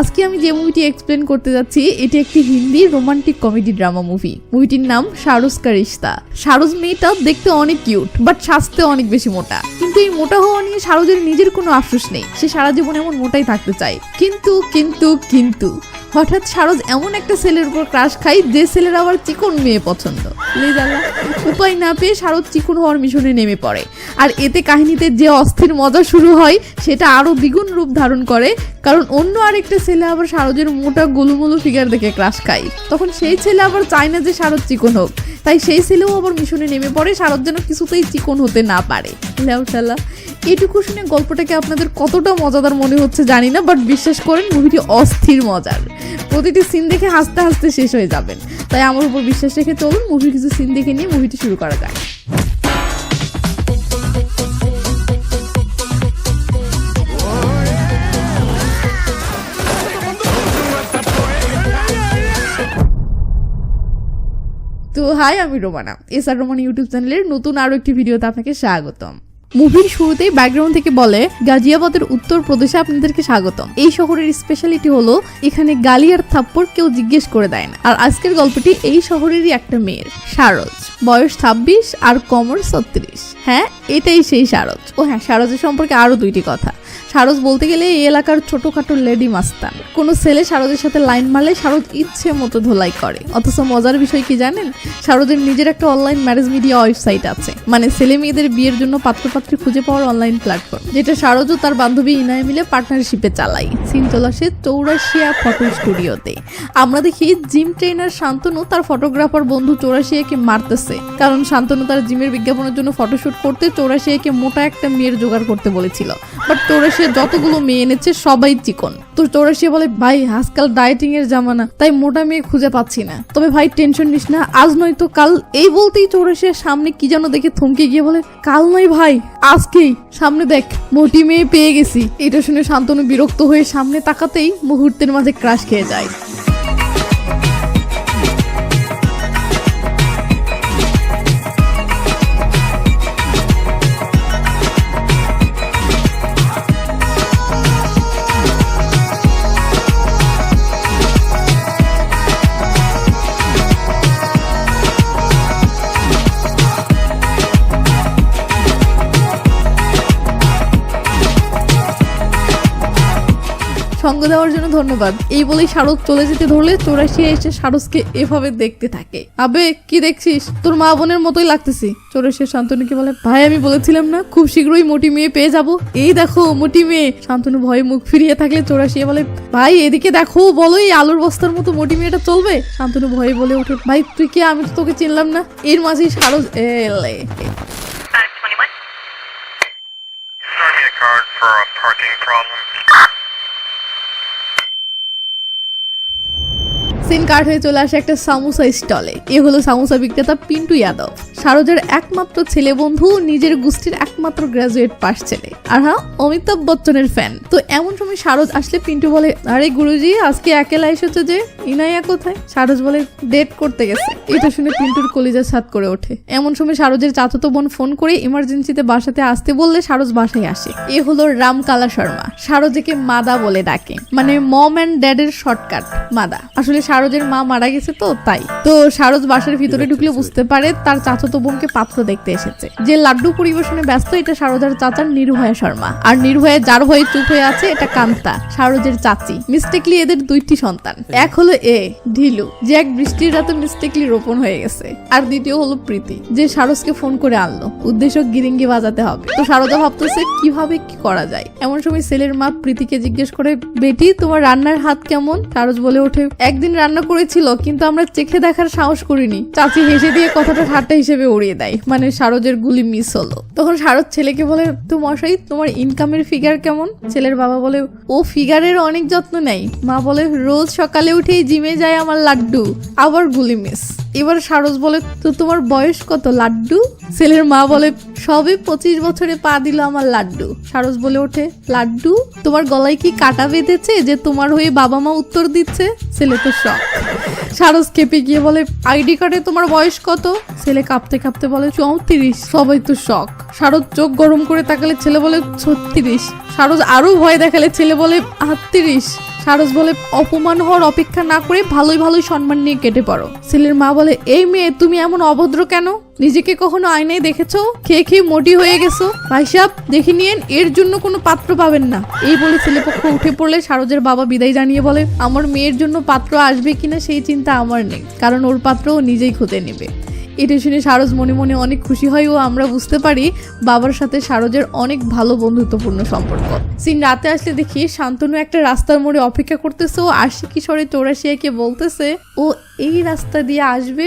আজকে আমি যে মুভিটি এক্সপ্লেন করতে যাচ্ছি, এটি একটি Hindi romantic comedy drama movie মুভিটির নাম সারস কা রিস্তা শাহরুজ মেয়েটা দেখতে অনেক কিউট বাট স্বাস্থ্যে অনেক বেশি মোটা। কিন্তু এই মোটা হওয়া নিয়ে সারজের নিজের কোনো আফসোস নেই। সে সারা জীবন এমন মোটাই থাকতে চায়। কিন্তু কিন্তু কিন্তু হঠাৎ সারজ এমন একটা ছেলের উপর ক্রাশ খাই যে ছেলের আবার চিকন মেয়ে পছন্দ। উপায় না পেয়ে সারদ চিকন হওয়ার মিশনে নেমে পড়ে। আর এতে কাহিনীতে যে অস্থির মজা শুরু হয় সেটা আরও দ্বিগুণ রূপ ধারণ করে কারণ অন্য আরেকটা ছেলে আবার সারজের মোটা গোলুমুলু ফিগার দেখে ক্রাশ খায়। তখন সেই ছেলে আবার চায় না যে সারদ চিকন হোক। তাই সেই ছেলেও আবার মিশনে নেমে পড়ে সারদ যেন কিছুতেই চিকন হতে না পারে। লেউটালা এটুকু শুনে গল্পটাকে আপনাদের কতটা মজাদার মনে হচ্ছে জানি না বাট বিশ্বাস করেন মুভিটি অস্থির মজার। প্রতিটি সিন দেখে হাসতে হাসতে শেষ হয়ে যাবেন। তাই আমার উপর বিশ্বাস রেখে চলুন মুভির কিছু সিন দেখে নিয়ে মুভিটি শুরু করা যায় তো হাই আমি Romana. S R Roman YouTube চ্যানেলের নতুন আরও একটি ভিডিওতে আপনাকে স্বাগতম। মুভির শুরুতেই ব্যাকগ্রাউন্ড থেকে বলে, গাজিয়াবাদের উত্তর প্রদেশে আপনাদেরকে স্বাগতম। এই শহরের স্পেশালিটি হলো, এখানে গালি আর থাপ্পড় কেউ জিজ্ঞেস করে দেয় না। আর আজকের গল্পটি এই শহরেরই একটা মেয়ের, সারজ। বয়স ছাব্বিশ আর কমর ছত্রিশ। হ্যাঁ এটাই সেই সারজ। ও হ্যাঁ সারজের সম্পর্কে আরও দুইটি কথা। সারজ বলতে গেলে এই এলাকার ছোটখাটো লেডি মাস্তান। কোনো ছেলে সারজের সাথে লাইন মারলে সারজ ইচ্ছে মতো ধোলাই করে। অথচ মজার বিষয় কি জানেন? সারজের নিজের একটা অনলাইন ম্যারেজ মিডিয়া ওয়েবসাইট আছে। মানে ছেলে মেয়েদের বিয়ের জন্য পাত্রপাত্রী খুঁজে পাওয়ার অনলাইন প্ল্যাটফর্ম যেটা সারজ ও তার বান্ধবী ইনায় মিলে পার্টনারশিপে চালাই সিন তোলা সে চৌরাশিয়া ফটো স্টুডিওতে আমরা দেখি জিম ট্রেনার শান্তনু তার ফটোগ্রাফার বন্ধু চৌরাশিয়াকে মারতেছে। কারণ শান্তনু তার জিমের বিজ্ঞাপনের জন্য ফটোশুট করতে চৌরাশিয়াকে মোটা একটা মেয়ের জোগাড় করতে বলেছিল। বাট চৌরাশিয়া যতগুলো মেয়ে এনেছে সবাই চিকন। তো চৌরাশিয়া বলে, ভাই, আজকাল ডায়েটিং এর জামানা, তাই মোটা মেয়ে খুঁজে পাচ্ছি না। তবে ভাই টেনশন নিস না, আজ নয় তো কাল। এই বলতেই চৌরাশিয়ার সামনে কি যেন দেখে থমকে গিয়ে বলে, কাল নয় ভাই, আজকেই। সামনে দেখ, মোটি মেয়ে পেয়ে গেছি। এটা শুনে শান্তনু বিরক্ত হয়ে সামনে তাকাতেই মুহূর্তের মাঝে ক্রাশ খেয়ে যায়। সঙ্গ দেওয়ার জন্য ধন্যবাদ। এই বলেই শারদ চলে যেতে ধরলে চৌরাশি এসে শারদকে এভাবে দেখতে থাকে। আবে, কি দেখছিস? তোর মা বোনের মতোই লাগতেছি। চৌরাশি শান্তনুকে বলে, ভাই, আমি বলেছিলাম না, খুব শীঘ্রই মোটি মেয়ে পেয়ে যাব। এই দেখো, মোটি মেয়ে। শান্তনু ভয়ে মুখ ফিরিয়ে থাকলে চৌরাশি বলে, ভাই, এদিকে দেখো, বলো, এই আলুর বস্তার মতো মোটি মেয়েটা চলবে? শান্তনু ভয়ে বলে ওঠে, ভাই, তুই কি আমি তো তোকে চিনলাম না? এর মাঝেই শারদ এলে। Five twenty-one. সিন কার্ড হয়ে চলে আসে একটা সামোসা স্টলে। এ হলো সামোসা বিক্রেতা পিন্টু যাদব। সারোজের একমাত্র ছেলে বন্ধু নিজের গোষ্ঠীর একমাত্র গ্রাজুয়েট পাস ছেলে। আর হ্যাঁ অমিতাভ বচ্চনের ফ্যান তো এমন সময় সারোজ আসলে পিন্টু বলে, আরে গুরুজি, আজকে একেলা এসেছে যে ইনাইয়া কোথায়? সারোজ বলে, ডেট করতে গেছে। এটা শুনে পিন্টুর কলিজা ছাদ করে ওঠে। এমন সময় সারোজের চাচাতো বোন ফোন করে ইমার্জেন্সিতে বাসাতে আসতে বললে সারোজ বাসায় আসে। এ হলো রামকালা শর্মা। সারোজেকে মাদা বলে ডাকে। মানে মম অ্যান্ড ড্যাডের শর্টকাট মাদা। আসলে সারোজের মা মারা গেছে তো তাই। তো সারোজ বাসার ভিতরে ঢুকলে বুঝতে পারে তার চাচাতো বোনকে পাত্র দেখতে এসেছে। যে লাড্ডু পরিবেশনে ব্যস্ত এটা সারোজার চাচার নির্ভয়া শর্মা। আর নির্ভয়া যার হয়ে চুপ হয়ে আছে এটা কান্তা সারোজের চাচি। মিস্টেকলি এদের দুইটি সন্তান। এক হলো এ ঢিলু যে এক বৃষ্টির রাতে মিস্টেকলি রোপণ হয়ে গেছে। আর দ্বিতীয় হলো প্রীতি যে সারসকে ফোন করে আনলো। উদ্দেশ্য গিরিঙ্গি বাজাতে হবে। তো সারদা ভাবতেছে কীভাবে কি করা যায়? এমন সময় ছেলের মা প্রীতিকে জিজ্ঞেস করে বেটি তোমার রান্নার হাত কেমন? সারজ বলে ওঠে একদিন রান্না করেছিল, কিন্তু আমরা চেখে দেখার সাহস করিনি। চাচি হেসে দিয়ে কথাটা ঠাট্টা হিসেবে উড়িয়ে দেয় মানে সারজের গুলি মিস হলো। তখন সারজ ছেলেকে বলে, তো মশাই, তোমার ইনকামের ফিগার কেমন? ছেলের বাবা বলে, ও ফিগারের অনেক যত্ন নেই মা বলে, রোজ সকালে উঠেই জিমে যায় আমার লাড্ডু, আবার গুলি মিস এবার সারস বলে, তো তোমার বয়স কত, লাড্ডু? ছেলের মা বলে, সবে পঁচিশ বছরে পা দিল আমার লাড্ডু। সারস বলে ওঠে, লাড্ডু, তোমার গলায় কি কাটা বেঁধেছে যে তোমার হয়ে বাবা মা উত্তর দিচ্ছে? ছেলে তো শখ সারস খেপে গিয়ে বলে, আইডি কার্ডে তোমার বয়স কত? ছেলে কাঁপতে কাঁপতে বলে, চৌত্রিশ। সবাই তো শখ শারদ চোখ গরম করে তাকালে ছেলে বলে, ছত্রিশ। শারদ আরও ভয় দেখালে ছেলে বলে, আটত্রিশ। সারস বলে অপমান হওয়ার অপেক্ষা না করে ভালোই ভালোই সম্মান নিয়ে কেটে পড়ো। ছেলের মা বলে, এই মেয়ে, তুমি এমন অভদ্র কেন? নিজেকে কখনো আয়নায় দেখেছ? খেয়ে খেয়ে মোটি হয়ে গেছো? ভাই সাহেব দেখে নিয়েন, এর জন্য কোনো পাত্র পাবেন না। এই বলে ছেলেপক্ষ উঠে পড়লে সারজের বাবা বিদায় জানিয়ে বলে, আমার মেয়ের জন্য পাত্র আসবে কিনা সেই চিন্তা আমার নেই, কারণ ওর পাত্র নিজেই খুঁজে নেবে। এটা শুনে সারজ মনে মনে অনেক খুশি হয় ও আমরা বুঝতে পারি বাবার সাথে সারজের অনেক ভালো বন্ধুত্বপূর্ণ সম্পর্ক। সিন রাতে আসলে দেখি শান্তনু একটা রাস্তার মোড়ে অপেক্ষা করতেছে ও আশি কিশোরে চৌরাশিয়াকে বলতেছে, ও এই রাস্তা দিয়ে আসবে?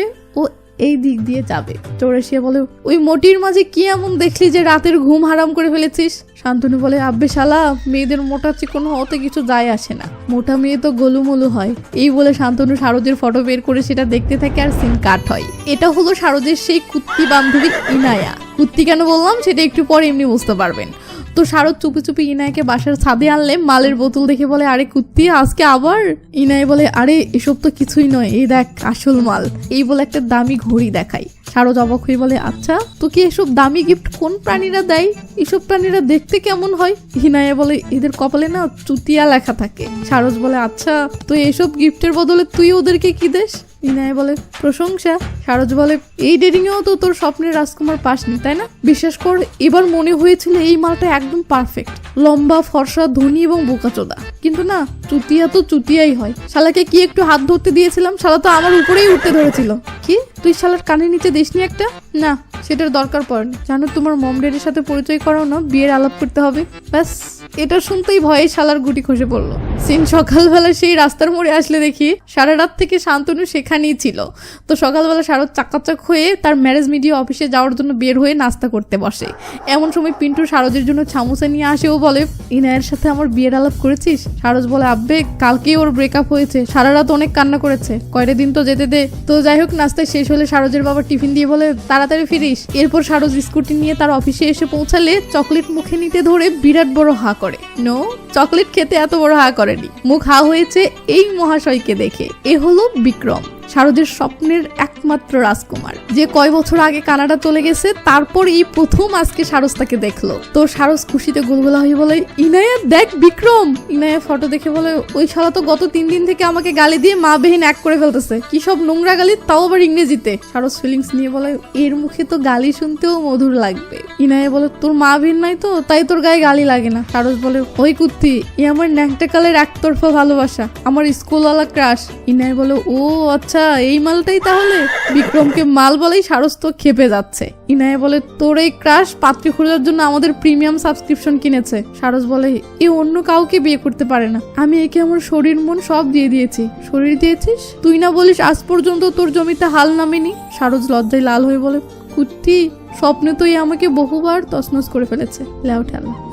এই দিক দিয়ে যাবে। চৌরাশিয়া বলে, ওই মোটির মাঝে কি এমন দেখলি যে রাতের ঘুম হারাম করে ফেলেছিস? শান্তনু বলে, আব্বে শালা, মেয়েদের মোটা চিকন হতে কিছু যায় আসে না। মোটা মেয়ে তো গোলুমলু হয়। এই বলে শান্তনু শারদের ফটো বের করে সেটা দেখতে থাকে আর সিন কাট হয়। এটা হলো শারদের সেই কুত্তি বান্ধবী ইনায়া। কুত্তি কেন বললাম, সেটা একটু পরে এমনি বুঝতে পারবেন। তো শারদ চুপি চুপি ইনায়কে বাসার ছাদে আনলে মালের বোতল দেখে বলে, আরে কুত্তি, আজকে আবার? ইনায় বলে, আরে, এসব তো কিছুই নয়, এই দেখ, আসল মাল। এই বলে একটা দামি ঘড়ি দেখাই শারদ অবাক হয়ে বলে আচ্ছা তোকে এসব দামি গিফট কোন প্রাণীরা দেয়? এসব প্রাণীরা দেখতে কেমন হয়? হিনায়া বলে, এদের কপালে না চুতিয়া লেখা থাকে। সারজ বলে আচ্ছা তো এসব গিফটের বদলে তুই ওদেরকে কি দেশ ইনায় বলে, প্রশংসা। সারজ বলে, এই ডেটিংয়েও তো তোর স্বপ্নের রাজকুমার পাসনি, তাই না? বিশ্বাস কর, এবার মনে হয়েছিল এই মালটা একদম পারফেক্ট লম্বা, ফর্সা, ধনী এবং বোকাচোদা। কিন্তু না, চুতিয়া তো চুতিয়াই হয়। শালাকে কি একটু হাত ধরতে দিয়েছিলাম? শালা তো আমার উপরেই উঠতে ধরেছিল। কি? তুই শালার কানের নিচে দিসনি একটা? না, সেটার দরকার পড়েনি। জানো, তোমার মম ড্যাডির সাথে পরিচয় করাও না, বিয়ের আলাপ করতে হবে। ব্যাস। এটা শুনতেই ভয়ে শালার গুটি খসে পড়ল। সিন সকালবেলা সেই রাস্তার মোড়ে আসলে দেখি সারা রাত থেকে শান্তনু সেখানেই ছিল। তো সকালবেলা শারদ চাকাচাক হয়ে তার ম্যারেজ মিডিয়া অফিসে যাওয়ার জন্য বের হয়ে নাস্তা করতে বসে। এমন সময় পিন্টু সারজের জন্য ছামুসা নিয়ে আসে ও বলে, ইনায়ের সাথে আমার বিয়ের আলাপ করেছিস? সারজ বলে, আব্বে, কালকেই ওর ব্রেকআপ হয়েছে। সারা রাত অনেক কান্না করেছে। কয়টা দিন তো যেতে দে। তো যাই হোক নাস্তায় শেষ হলে সারজের বাবা টিফিন দিয়ে বলে, তাড়াতাড়ি ফিরিস। এরপর সারজ স্কুটি নিয়ে তার অফিসে এসে পৌঁছালে চকলেট মুখে নিতে ধরে বিরাট বড় হা করে। নো, চকলেট খেতে এত বড় হা করেনি। মুখ হা হয়েছে এই মহাশয়কে দেখে। এ হলো বিক্রম। শারদের স্বপ্নের একমাত্র রাজকুমার। যে কয় বছর আগে কানাডা চলে গেছে তারপর এই প্রথম আজকে সারস তাকে দেখল। তো সারস খুশিতে গুলগুলা হয়ে বলে, ইনায়া, দেখ বিক্রম! ইনায়া ফটো দেখে বলে, ওই শালা তো গত তিন দিন থেকে আমাকে গালি দিয়ে মা বেহিন এক করে ফেলতেছে। কি সব নোংরা গালি, তাও আবার ইংরেজিতে? সারস ফিলিংস নিয়ে বলে, এর মুখে তো গালি শুনতেও মধুর লাগবে। ইনায়া বলে, তোর মা ভিন নাই তো, তাই তোর গায়ে গালি লাগে না। সারস বলে, ওই কুত্তি, এ আমার ন্যাংটা কালের একতরফা ভালোবাসা, আমার স্কুলওয়ালা ক্রাশ ইনায় বলে, ও আচ্ছা এই মালটাই তাহলে? বিক্রমকে মাল বলেই সারস তো খেপে যাচ্ছে। ইনায় বলে, তোর এই ক্রাশ পাত্রী খোঁজার জন্য আমাদের প্রিমিয়াম সাবস্ক্রিপশন কিনেছে। সারস বলে, এ অন্য কাউকে বিয়ে করতে পারে না। আমি একে আমার শরীর, মন সব দিয়ে দিয়েছি। শরীর দিয়েছিস? তুই না বলিস আজ পর্যন্ত তোর জমিতে হাল নামেনি? সারস লজ্জায় লাল হয়ে বলে, কুত্তি, স্বপ্নে তো এই আমাকে বহুবার তছনছ করে ফেলেছে। লেও ঠেলা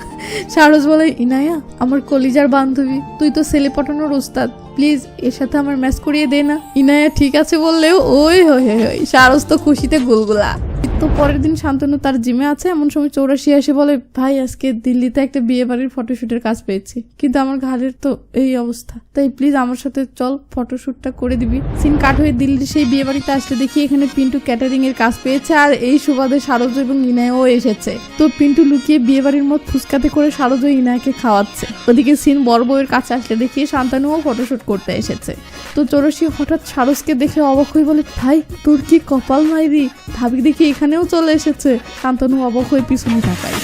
সারস বলে, ইনায়া, আমার কলিজার বান্ধবী, তুই তো ছেলে পটানোর উস্তাদ প্লিজ, এর সাথে আমার ম্যাচ করিয়ে দে না। ইনায়া ঠিক আছে বললেও, ওই হই হই, সারস তো খুশিতে গুলগুলা। তো পরের দিন শান্তনু তার জিমে আছে, এমন সময় চৌরাশি এসে বলে, ভাই, আজকে দিল্লিতে একটা বিয়ে বাড়ির ফটোশুটের কাজ পেয়েছি। কিন্তু আমার ঘাড়ের তো এই অবস্থা। তাই প্লিজ আমার সাথে চল, ফটোশুটটা করে দিবি। সিন কাট হয়ে দিল্লির সেই বিয়ে বাড়িতে আসলে দেখি এখানে পিন্টু ক্যাটারিং এর কাজ পেয়েছে আর এই সুবাদে সারজ এবং ইনায়ও এসেছে। তো পিন্টু লুকিয়ে বিয়ে বাড়ির মত ফুচকাতে করে সারজ ও ইনায়কে খাওয়াচ্ছে। ওদিকে সিন বড় বউয়ের কাছে আসলে দেখি শান্তানুও ফটোশুট করতে এসেছে। তো চৌরসি হঠাৎ সারসকে দেখে অবাক হয়ে বলে, ভাই, তোর কি কপাল মাইরি ভাবি দেখি এখানেও চলে এসেছে। শান্তনু অবাক হয়ে পিছনে তাকায়।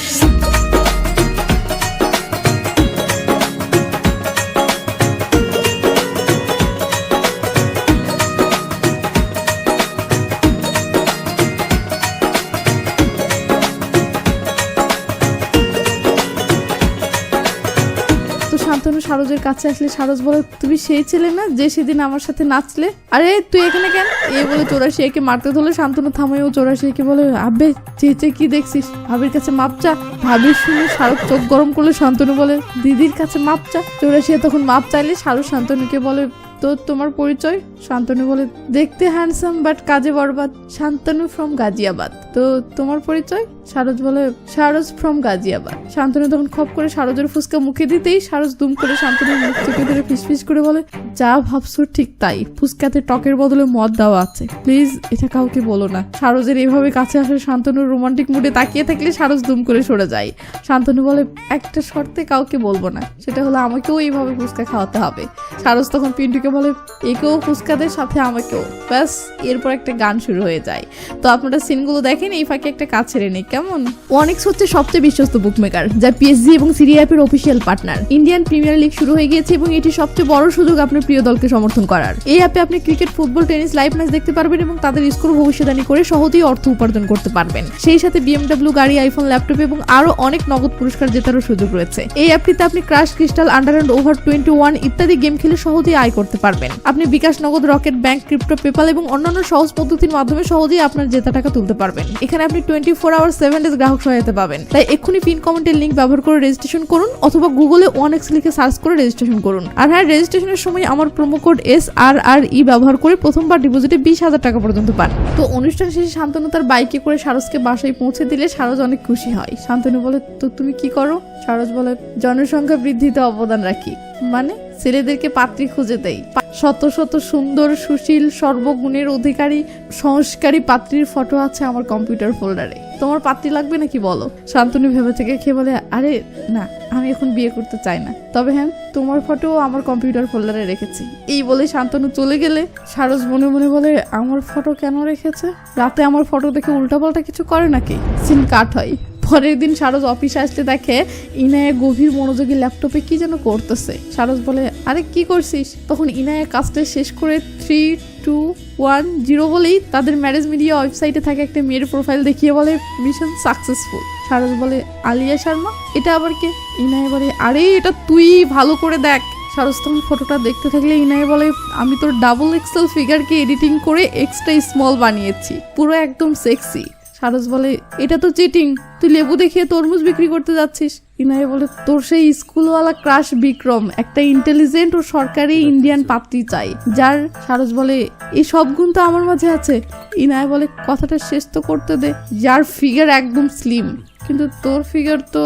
সারজের কাছে আসলে সারজ বলে, তুমি সেই ছেলে না যে সেদিন আমার সাথে নাচলে? আরে, তুই এখানে কেন? এই বলে চোরাশি একে মারতে ধরলে। শান্তনু থামাই ও চোরাশি একে বলে, আবে চেয়েছে কি দেখছিস? ভাবির কাছে মাপ চা। ভাবির শুনে শারদ চোখ গরম করলে। শান্তনু বলে, দিদির কাছে মাপ চা? চোরাশিয়া তখন মাপ চাইলে শারদ শান্তনুকে বলে, তো তোমার পরিচয়? শান্তনু বলে, দেখতে হ্যান্ডসাম বাট কাজে বরবাদ। শান্তনু ফ্রম গাজিয়াবাদ। তো তোমার পরিচয়? সারজ বলে, সারজ ফ্রম গাজিয়াবাদ। শান্তনু তখন খপ করে সারজের ফুসকা মুখে দিতেই সারজ দুম করে শান্তনুর মুখ চেপে ধরে ফিসফিস করে বলে, যা ভাবছ ঠিক তাই। ফুসকাতে টকের বদলে মদ দেওয়া আছে। প্লিজ, এটা কাউকে বলো না। সারজের এইভাবে কাছে আসে শান্তনুর রোমান্টিক মুডে তাকিয়ে থাকলে সারজ দুম করে সরে যায়। শান্তনু বলে, একটা শর্তে কাউকে বলব না, সেটা হলো আমাকেও এইভাবে ফুচকা খাওয়াতে হবে। সারস তখন পিন্টুকে বলে, একেও ফুচকাদের সাথে আমাকেও। ব্যাস, এরপর একটা গান শুরু হয়ে যায়। তো আপনারা সিনগুলো দেখেন, এই ফাঁকে একটা কাজ ছেড়ে নেই কেমন? ওয়ানিক্স হচ্ছে সবচেয়ে বিশ্বস্ত বুকমেকার যা পিএসজি এবং সিরি অ্যাপের official partner Indian Premier League শুরু হয়ে গিয়েছে এবং এটি সবচেয়ে বড় সুযোগ আপনার প্রিয় দলকে সমর্থন করার। এই অ্যাপে আপনি cricket football tennis live match দেখতে পারবেন এবং তাদের স্কোর ভবিষ্যৎবাণী করে সহজেই অর্থ উপার্জন করতে পারবেন। সেই সাথে বিএমডব্লিউ গাড়ি আইফোন ল্যাপটপ এবং আরও অনেক নগদ পুরস্কার জেতারও সুযোগ রয়েছে। এই অ্যাপটিতে আপনি crash crystal under and over twenty one ইত্যাদি গেম খেলে সহজেই আয় করতে পারবেন। আপনি বিকাশ নগদ রকেট ব্যাংক ক্রিপ্টো পেপাল এবং অন্যান্য সহজ পদ্ধতির মাধ্যমে সহজেই আপনার জেতা টাকা তুলতে পারবেন। এখানে আপনি twenty four hour seven days গ্রাহক সহায়তা পাবেন। তাই এক্ষুনি পিন কমেন্টের লিঙ্ক ব্যবহার করে রেজিস্ট্রেশন করুন অথবা গুগলে ওয়ান এক্স লিখে সার্চ করে রেজিস্ট্রেশন করুন। আর হ্যাঁ রেজিস্ট্রেশনের সময় আমার promo code S R R E ব্যবহার করে প্রথমবার ডিপোজিটে বিশ হাজার টাকা পর্যন্ত পান। তো অনুষ্ঠান শেষে শান্তনু তার বাইকে করে সারসকে বাসায় পৌঁছে দিলে সারস অনেক খুশি হয়। শান্তনু বলে, তো তুমি কি করো? সারস বলে, জনসংখ্যা বৃদ্ধিতে অবদান রাখি। মানে ছেলেদেরকে পাত্রী খুঁজে পা- শত শত সুন্দর, সুশীল, সর্বগুণের অধিকারী, সংস্কারী পাত্রীর ফটো আছে আমার কম্পিউটার ফোল্ডারে তোমার পাত্রী লাগবে নাকি বলো? শান্তনু ভেবে থেকে খেয়ে বলে, আরে, না, আমি এখন বিয়ে করতে চাই না। তবে হ্যাঁ তোমার ফটো আমার কম্পিউটার ফোল্ডারে রেখেছি। এই বলে শান্তনু চলে গেলে সারস মনে মনে বলে, আমার ফটো কেন রেখেছে? রাতে আমার ফটো দেখে উল্টাপাল্টা কিছু করে নাকি? সিন কাট হয়। পরের দিন সারস অফিসে আসতে দেখে ইনায়া গভীর মনোযোগী ল্যাপটপে কি যেন করতেছে। সারস বলে, আরে, কি করছিস? তখন ইনায়া কাজটা শেষ করে থ্রি টু ওয়ান জিরো বলেই তাদের ম্যারেজ মিডিয়া ওয়েবসাইটে থাকে একটা মেয়ের প্রোফাইল দেখিয়ে বলে মিশন সাকসেসফুল সারস বলে, আলিয়া শর্মা, এটা আবার কে? ইনায়া বলে, আরে, এটা তুই ভালো করে দেখ। সারস তখন ফটোটা দেখতে থাকলে ইনায় বলে, আমি তোর ডাবল এক্সেল ফিগারকে এডিটিং করে এক্সট্রা স্মল বানিয়েছি। পুরো একদম সেক্সি সারস বলে, এটা তো চিটিং তুই লেবু দেখিয়ে তরমুজ বিক্রি করতে যাচ্ছিস? ইনায় বলে, তোর সেই স্কুলওয়ালা ক্রাশ বিক্রম, একটা ইন্টেলিজেন্ট ও সরকারি ইন্ডিয়ান পাত্রী চাই, যার, সারস বলে, এই সব গুণ তো আমার মাঝে আছে। ইনায় বলে, কথাটা শেষ তো করতে দে, যার ফিগার একদম স্লিম কিন্তু তোর ফিগার তো,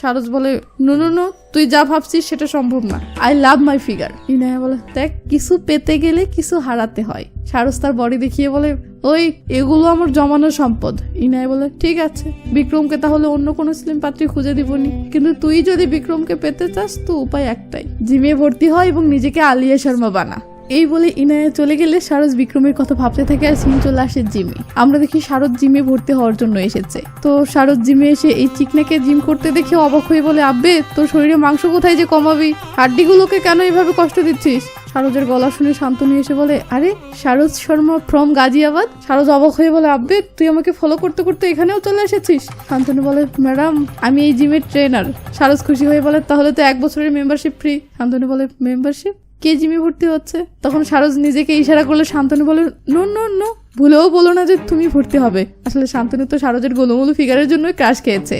সারস বলে নো নো নো তুই যা ভাবছিস সেটা সম্ভব না I love my figure Inaya বলে, দেখ, কিছু পেতে গেলে কিছু হারাতে হয়। সারস তার বডি দেখিয়ে বলে ওই, এগুলো আমার জমানো সম্পদ। ইনায় বলে, ঠিক আছে, বিক্রমকে তাহলে অন্য কোনো স্লিম পাত্রী খুঁজে দিবনি। কিন্তু তুই যদি বিক্রমকে পেতে চাস, তো উপায় একটাই, জিমে ভর্তি হয় এবং নিজেকে আলিয়া শর্মা বানা। এই বলে ইনায়া চলে গেলে শারদ বিক্রমের কথা ভাবতে থাকে আর সিন চলে আসে জিমে। আমরা দেখি শারদ জিমে ভর্তি হওয়ার জন্য এসেছে। তো শারদ জিমে এসে এই চিকনাকে জিম করতে দেখে অবাক হয়ে বলে, আব্বে, তোর শরীরে মাংস কোথায় যে কমাবি? হাড্ডিগুলোকে কেন এইভাবে কষ্ট দিচ্ছিস? শারদের গলা শুনে শান্তনু এসে বলে, আরে, সারোজ শর্মা ফ্রম গাজিয়াবাদ? সারোজ অবাক হয়ে বলে, আব্বে, তুই আমাকে ফলো করতে করতে এখানেও চলে এসেছিস? শান্তনু বলে, ম্যাডাম, আমি এই জিমের ট্রেনার সারোজ খুশি হয়ে বলে, তাহলে তো এক বছরের মেম্বারশিপ ফ্রি শান্তনু বলে মেম্বারশিপ কে জিমে ভর্তি হচ্ছে? তখন সারজ নিজেকে ইশারা করলে শান্তনু বলে নো নো নো ভুলেও বলো না যে তুমি ভর্তি হবে। আসলে শান্তনু তো সারজের গোলমূল ফিগারের জন্যই ক্রাশ খেয়েছে।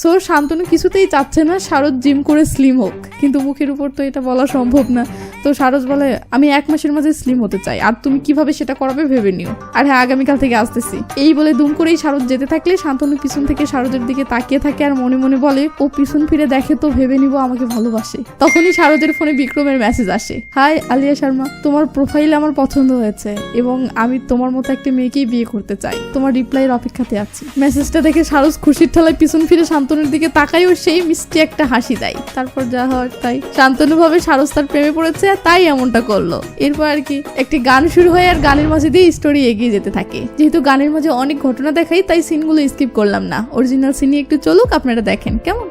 সো শান্তনু কিছুতেই চাচ্ছে না সারজ জিম করে স্লিম হোক। কিন্তু মুখের উপর তো এটা বলা সম্ভব না। তো সারজ বলে, আমি এক মাসের মাঝে স্লিম হতে চাই। আর তুমি কীভাবে সেটা করাবে ভেবে নিও। আর হ্যাঁ আগামীকাল থেকে আসতেছি। এই বলে দুম করেই সারজ যেতে থাকলে শান্তনু পিছন থেকে সারজের দিকে তাকিয়ে থাকে আর মনে মনে বলে, ও পিছন ফিরে দেখে তো ভেবে নিব আমাকে ভালোবাসে। তখনই সারজের ফোনে বিক্রমের মেসেজ আসে। হাই, আলিয়া শর্মা, তোমার প্রোফাইল আমার পছন্দ হয়েছে এবং আমি তোমার মতো একটা মেয়েকেই বিয়ে করতে চাই তোমার রিপ্লাইয়ের অপেক্ষাতে আছি। মেসেজটা দেখে সারস খুশির ঠেলায় পিছন ফিরে শান্তনুর দিকে তাকাই ও সেই মিষ্টি একটা হাসি দেয়। তারপর যা হওয়ার তাই। শান্তনু ভাবে সারজ তার প্রেমে পড়েছে তাই এমনটা করল। এরপর আর কি, একটি গান শুরু হয় আর গানের মাঝে দিয়ে স্টোরি এগিয়ে যেতে থাকে। যেহেতু গানের মাঝে অনেক ঘটনা দেখাই, তাই সিনগুলো স্কিপ করলাম না। অরিজিনাল সিনই একটু চলুক, আপনারা দেখেন। কেমন?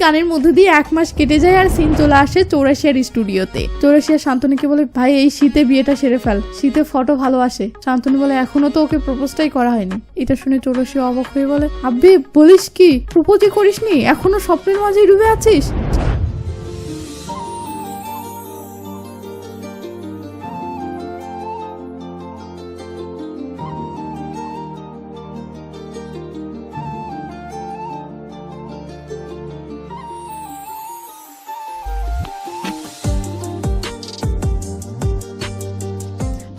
গানের মধ্যে দিয়ে এক মাস কেটে যায় আর সিন চলে আসে চৌরাশিয়ার স্টুডিওতে। চৌরাশিয়া শান্তনুকে বলে, ভাই, এই শীতে বিয়েটা সেরে ফেল। শীতে ফটো ভালো আসে। শান্তনু বলে, এখনও তো ওকে প্রপোজটাই করা হয়নি। এটা শুনে চৌরাশিয়া অবাক হয়ে বলে, আব্বে, বলিস কি? প্রপোজই করিসনি? এখনও স্বপ্নের মাঝে ডুবে আছিস?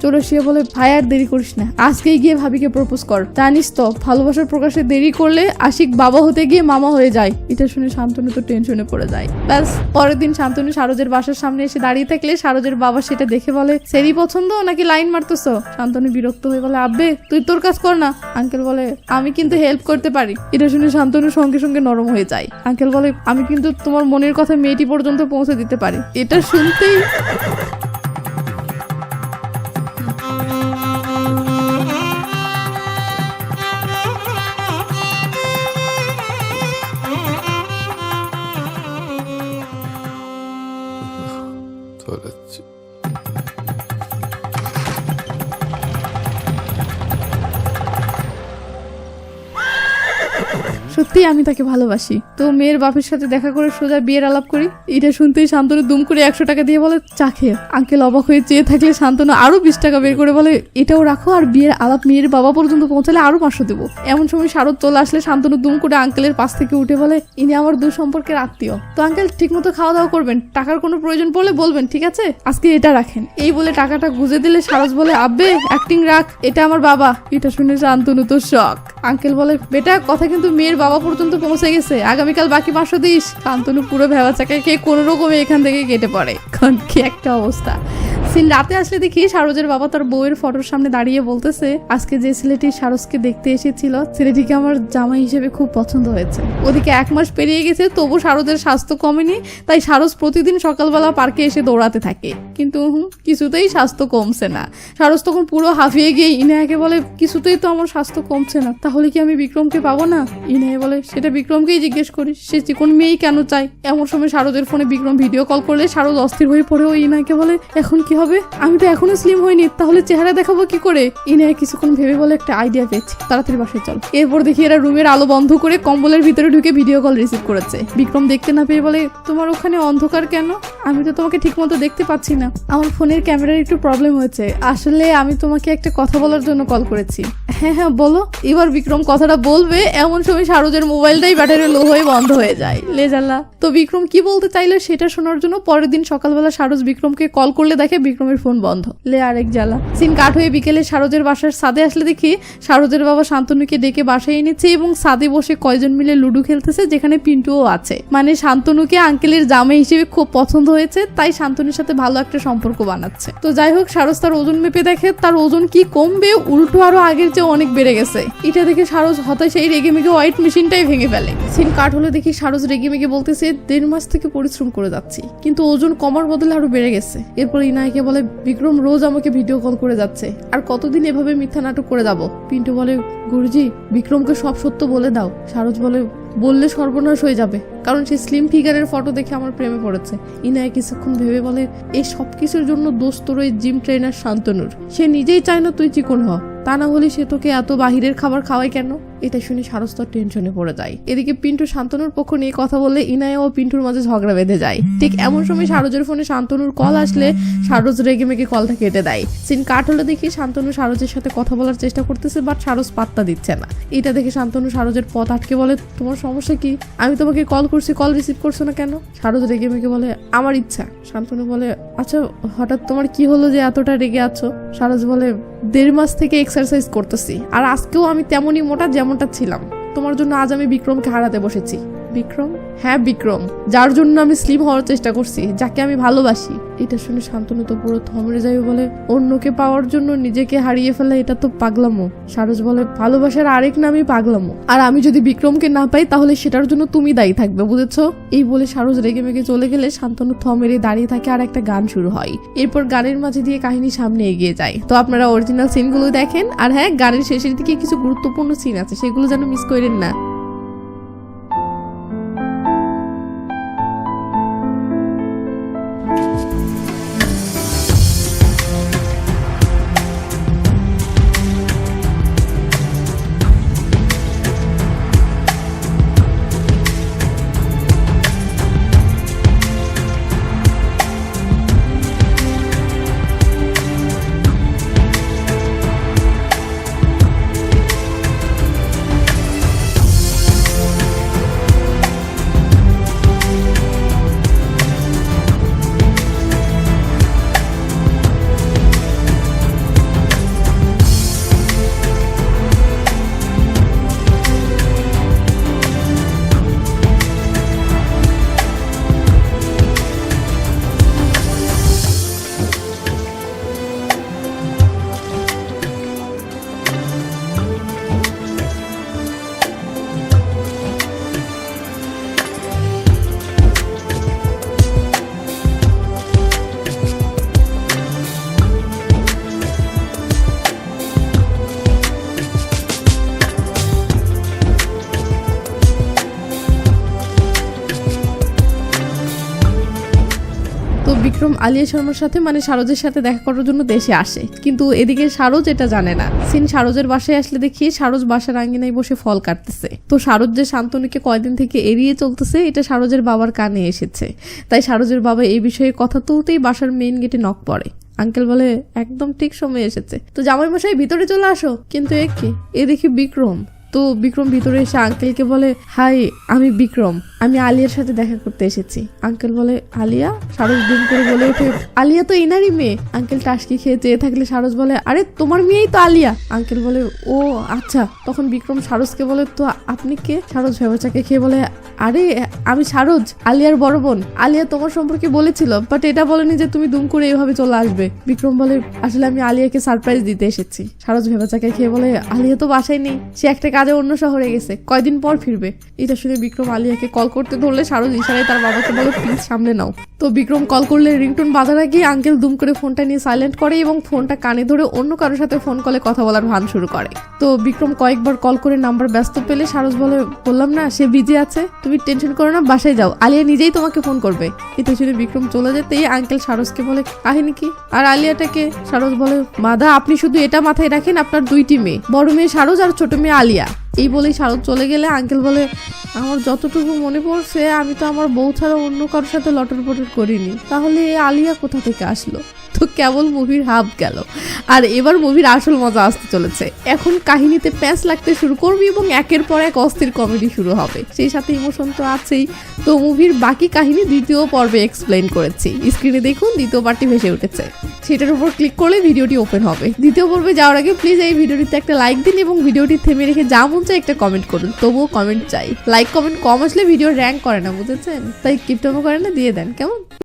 চৌরাশিয়া বলে, ভাই, আর দেরি করিস না। আজকেই গিয়ে ভাবিকে প্রপোজ কর। জানিস তো, ভালোবাসার প্রকাশে দেরি করলে আশিক বাবা হতে গিয়ে মামা হয়ে যায় এটা শুনে শান্তনু তো টেনশনে পড়ে যায়। ব্যাস, পরের দিন শান্তনু সারজের বাসার সামনে এসে দাঁড়িয়ে থাকলে সারজের বাবা সেটা দেখে বলে, সেরি পছন্দ নাকি লাইন মারতেছ শান্তনু বিরক্ত হয়ে বলে, আব্বে, তুই তোর কাজ কর না আঙ্কেল বলে, আমি কিন্তু হেল্প করতে পারি এটা শুনে শান্তনু সঙ্গে সঙ্গে নরম হয়ে যায়। আঙ্কেল বলে, আমি কিন্তু তোমার মনের কথা মেয়েটি পর্যন্ত পৌঁছে দিতে পারি। এটা শুনতেই সত্যি আমি তাকে ভালোবাসি। তো মেয়ের বাপের সাথে দেখা করে সোজা বিয়ের আলাপ করি। এটা শুনতেই শান্তনু দুম করে একশো টাকা দিয়ে বলে, চা খেয়ে আঙ্কেল অবাক হয়ে চেয়ে থাকলে শান্তনু আরও বিশ টাকা বের করে বলে, এটাও রাখো আর বিয়ের আলাপ মেয়ের বাবা পর্যন্ত পৌঁছালে আরও পাঁচশো দেবো। এমন সময় শারদ তোলা আসলে শান্তনু দুম করে আঙ্কেলের পাশ থেকে উঠে বলে, ইনি আমার দু সম্পর্কের আত্মীয়। তো আঙ্কেল ঠিকমতো খাওয়া দাওয়া করবেন। টাকার কোনো প্রয়োজন পড়লে বলবেন, ঠিক আছে, আজকে এটা রাখেন। এই বলে টাকাটা গুজে দিলে সারস বলে, আব্বে অ্যাক্টিং রাখ, এটা আমার বাবা। এটা শুনে শান্তনু তো শখ আঙ্কেল বলে, বেটা, কথা কিন্তু মেয়ের বাবা পর্যন্ত পৌঁছে গেছে। আগামীকাল বাকি পাঁচশো দিস শান্তনু পুরো ভেবা চাকায় কে কোনো রকমে এখান থেকে কেটে পড়ে। কারণ কি একটা অবস্থা। সিন রাতে আসলে দেখি সারজের বাবা তার বউয়ের ফটোর সামনে দাঁড়িয়ে বলতেছে, আজকে যে ছেলেটি সারসকে দেখতে এসেছিল, ছেলেটিকে আমার জামাই হিসেবে খুব পছন্দ হয়েছে। ওদিকে এক মাস পেরিয়ে গেছে, তবু সারদের স্বাস্থ্য কমেনি, তাই সারস প্রতিদিন সকালবেলা পার্কে এসে দৌড়াতে থাকে। কিন্তু কিছুতেই স্বাস্থ্য কমছে না। সারস তখন পুরো হাঁফিয়ে গিয়ে ইনায়াকে বলে, কিছুতেই তো আমার স্বাস্থ্য কমছে না, তাহলে কি আমি বিক্রমকে পাবো না? ইনায়া বলে, সেটা বিক্রমকেই জিজ্ঞেস করিস, সে চিকন মেয়েই কেন চাই এমন সময় শারদের ফোনে বিক্রম ভিডিও কল করলে শারদ অস্থির হয়ে পড়ে ও ইনায়াকে বলে, এখন কি হবে? আমি তো এখনও স্লিম হইনি, তাহলে চেহারা দেখাবো কি করে? ইনায়া কিছুক্ষণ ভেবে বলে একটা আইডিয়া পেয়েছি। তাড়াতাড়ি বাসায় চল। এরপর দেখি এরা রুমের আলো বন্ধ করে কম্বলের ভিতরে ঢুকে ভিডিও কল রিসিভ করেছে। বিক্রম দেখতে না পেয়ে বলে, তোমার ওখানে অন্ধকার কেন? আমি তো তোমাকে ঠিকমতো দেখতে পাচ্ছি না। আমার ফোনের ক্যামেরার একটু প্রবলেম হয়েছে। আসলে আমি তোমাকে একটা কথা বলার জন্য কল করেছি। হ্যাঁ হ্যাঁ বলো। এবার বিক্রম কথাটা বলবে, এমন সময় সারজের মোবাইলটাই ব্যাটারি লো হয়ে বন্ধ হয়ে যায়। লেজাল্লা তো বিক্রম কি বলতে চাইলো সেটা শোনার জন্য পরের দিন সকালবেলা সারজ বিক্রমকে কল করলে দেখে বিক্রমের ফোন বন্ধ। লে আরেক জ্বালা। সিন কাট হয়ে বিকেলে সারজের বাসার সাদে আসলে দেখি সারজের বাবা শান্তনুকে ডেকে বাসায় এনেছে এবং সাদে বসে কয়জন মিলে লুডো খেলতেছে, যেখানে পিন্টুও আছে। মানে শান্তনুকে আঙ্কেলের জামাই হিসেবে খুব পছন্দ হয়েছে, তাই শান্তনুর সাথে ভালো একটা সম্পর্ক বানাচ্ছে। তো যাই হোক, সারজ তার ওজন মেপে দেখে, তার ওজন কি কমবে, উল্টো আরও আগের চেয়ে অনেক বেড়ে গেছে। এটা দেখে সারজ হতাশ এই রেগে মেগে হোয়াইট মেশিনটাই ভেঙে ফেলে। সিন কাট হলে দেখি সারজ রেগে মেগে বলতেছে, দেড় মাস থেকে পরিশ্রম করে যাচ্ছি, কিন্তু ওজন কমার বদলে আরও বেড়ে গেছে। এরপর ইনায়কে বলে, বিক্রম রোজ আমাকে ভিডিও কল করে যাচ্ছে। আর কতদিন এভাবে মিথ্যা নাটক করে যাব? পিন্টু বলে, গুরুজি, বিক্রমকে সব সত্য বলে দাও। সারজ বলে, বললে সর্বনাশ হয়ে যাবে। কারণ সে স্লিম ফিগারের ফটো দেখে আমার প্রেমে পড়েছে। ইনায় কিছুক্ষণ ভেবে বলে এই সব কিছুর জন্য দোষ তোর ওই জিম ট্রেনার শান্তনুর। সে নিজেই চায় না তুই চিকন হ। তা না হলে সে তোকে এত বাহিরের খাবার খাওয়ায় কেন? এটা শুনে সারস্তর টেনশনে পড়ে যায়। এদিকে পিন্টু শান্তনুর পক্ষ নিয়ে কথা বললে ইনায়া ও পিন্টুর মাঝে ঝগড়া বেঁধে যায়। ঠিক এমন সময় সারজের ফোনে শান্তনুর কল আসলে সারজ রেগে মেগে কলটা কেটে দেয়। সিন কাট হলে দেখি শান্তনু সারজের সাথে কথা বলার চেষ্টা করতেছে, বাট সারজ পাত্তা দিচ্ছে না। এটা দেখে শান্তনু সারজের পথ আটকে বলে, তোমার সমস্যা কি? আমি তোমাকে কল করছি, কল রিসিভ করছ না কেন? সারজ রেগে মেগে বলে, আমার ইচ্ছা। শান্তনু বলে আচ্ছা হঠাৎ তোমার কি হলো যে এতটা রেগে আছো? সারজ বলে, দেড় মাস থেকে এক্সারসাইজ করতেছি। আর আজকেও আমি তেমনই মোটা যেমনটা ছিলাম তোমার জন্য আজ আমি বিক্রমকে হারাতে বসেছি। বিক্রম? হ্যাঁ বিক্রম। যার জন্য আমি স্লিম হওয়ার চেষ্টা করছি, যাকে আমি ভালোবাসি। এটা শুনে শান্তনু তো পুরো থমরে যাবে বলে, অন্যকে পাওয়ার জন্য নিজেকে হারিয়ে ফেলা এটা তো পাগলামো। সারস বলে, ভালোবাসার আরেক নামই পাগলামো। আর আমি যদি বিক্রমকে না পাই, তাহলে সেটার জন্য তুমি দায়ী থাকবে, বুঝেছ? এই বলে সারস রেগে মেগে চলে গেলে শান্তনু থমেরে দাঁড়িয়ে থাকে আর একটা গান শুরু হয়। এরপর গানের মাঝে দিয়ে কাহিনী সামনে এগিয়ে যায়। তো আপনারা অরিজিনাল সিনগুলো দেখেন। আর হ্যাঁ গানের শেষের দিকে কিছু গুরুত্বপূর্ণ সিন আছে, সেগুলো যেন মিস করেন না। বিক্রম আলিয়া শর্মার সাথে মানে সারজের সাথে দেখা করার জন্য দেশে আসে। কিন্তু এদিকে সারোজ এটা জানে না। সিন সারোজের বাসায় আসলে দেখি সারোজ বাসার আঙ্গিনায় বসে ফল কাটতেছে। তো সারজ যে শান্তনুকে কয়দিন থেকে এড়িয়ে চলতেছে, এটা সারজের বাবার কানে এসেছে। তাই সারজের বাবা এই বিষয়ে কথা তুলতেই বাসার মেইন গেটে নক পড়ে। আঙ্কেল বলে, একদম ঠিক সময় এসেছে। তো জামাই মশাই ভিতরে চলে আসো। কিন্তু এ কি? এ দেখি বিক্রম। তো বিক্রম ভিতরে এসে আঙ্কেলকে বলে, হাই, আমি বিক্রম। আমি আলিয়ার সাথে দেখা করতে এসেছি। আঙ্কেল বলে, আলিয়া? সারস দিন করে বলে ওঠে, আলিয়া তো এনারই মেয়ে। আঙ্কেল টাসকি খেয়ে চেয়ে থাকলে সারস বলে, আরে, তোমার মেয়েই তো আলিয়া। আঙ্কেল বলে, ও আচ্ছা। তখন বিক্রম সারসকে বলে, তো আপনি কে? সারস ভেবাচাকে খেয়ে বলে, আরে, আমি সারজ, আলিয়ার বড় বোন। আলিয়া তোমার সম্পর্কে বলেছিল বাট এটা বলেনি যে তুমি দুম করে এইভাবে চলে আসবে। বিক্রম বলে, আসলে আমি আলিয়াকে সারপ্রাইজ দিতে এসেছি। সারজ ভেবাচাকে খেয়ে বলে, আলিয়া তো বাসায় নেই। সে একটা কাজে অন্য শহরে গেছে। কয়দিন পর ফিরবে। এটা শুনে বিক্রম আলিয়াকে কল করতে ধরলে সারজ ইশারায় তার বাবাকে বলে প্লিজ সামনে নাও। তো বিক্রম কল করলে রিংটোন বাজার আগে আঙ্কেল দুম করে ফোনটা নিয়ে সাইলেন্ট করে এবং ফোনটা কানে ধরে অন্য কারোর সাথে ফোন কলে কথা বলার ভান শুরু করে। তো বিক্রম কয়েকবার কল করে নাম্বার ব্যস্ত পেলে সারজ বলে, বললাম না, সে বিজি আছে। তুমি টেনশন করো না, বাসায় যাও। আলিয়া নিজেই তোমাকে ফোন করবে। এটা শুনে বিক্রম চলে যেতেই আঙ্কেল সারসকে বলে, কাহিনী কি? আর আলিয়াটাকে সারস বলে মাদা আপনি শুধু এটা মাথায় রাখেন, আপনার দুইটি মেয়ে, বড় মেয়ে সারস আর ছোট মেয়ে আলিয়া। এই বলেই শারদ চলে গেলে, আঙ্কেল বলে, আমার যতটুকু মনে পড়ছে, আমি তো আমার বউ ছাড়া অন্য কারোর সাথে লটর পটর করিনি। তাহলে এই আলিয়া কোথা থেকে আসলো? তো কেবল মুভির হাব গেল। আর এবার মুভির আসল মজা আসতে চলেছে। এখন কাহিনীতে প্যাঁচ লাগতে শুরু করবে এবং একের পর এক অস্থির কমেডি শুরু হবে। সেই সাথে ইমোশন তো আছেই। তো মুভির বাকি কাহিনী দ্বিতীয় পর্বে এক্সপ্লেন করেছি। স্ক্রিনে দেখুন, দ্বিতীয় পার্টি ভেসে উঠেছে। সেটার উপর ক্লিক করলে ভিডিওটি ওপেন হবে। দ্বিতীয় পর্বে যাওয়ার আগে প্লিজ এই ভিডিওটিতে একটা লাইক দিন এবং ভিডিওটি থেমে রেখে যা মন চাই একটা কমেন্ট করুন। তবুও কমেন্ট চাই। লাইক কমেন্ট কম আসলে ভিডিও র্যাঙ্ক করে না, বুঝেছেন? তাই কিপটামো করে না, দিয়ে দেন, কেমন?